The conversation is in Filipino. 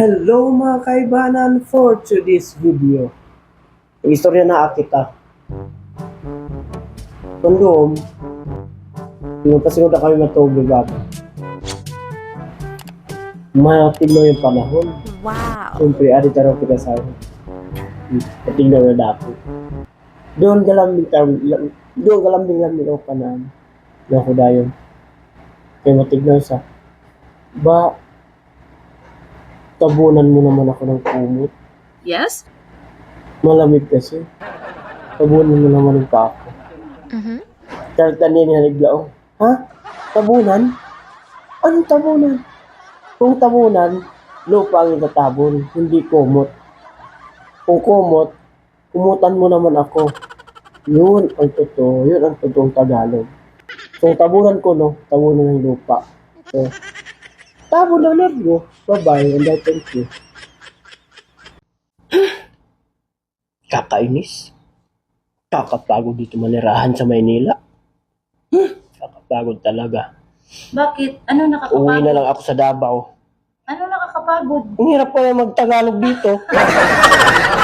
Hello mga kaibanan for today's video. Ang istorya na kita. Kondom. Yung pasinod na kami matubig ako. Matignan yung panahon. Wow. Siyempre, adi taro kita sa akin. Patignan na dako. Doon galambing tam, doon galambing lambing ako kanan. Na ako dayon. Kaya matignan sa, ba, tabunan mo naman ako ng kumot. Yes? Malamig kasi. Tabunan mo naman yung pako. Mm-hmm. Tartanin niya naglao. Ha? Tabunan? Anong tabunan? Kung tabunan, lupa ang tatabon, hindi kumot. Kung kumot, kumutan mo naman ako. Yun ang totoo. Yun ang totoong Tagalog. Kung tabunan ko, no, tabunan ng lupa. So, tabon na largo. Bye-bye. And I thank you. Kakainis. Kakapagod dito manirahan sa Maynila. Kakapagod talaga. Bakit? Ano Uwi nakakapagod? na lang ako sa Davao. Ano nakakapagod? Ang hirap pa magtagalog dito.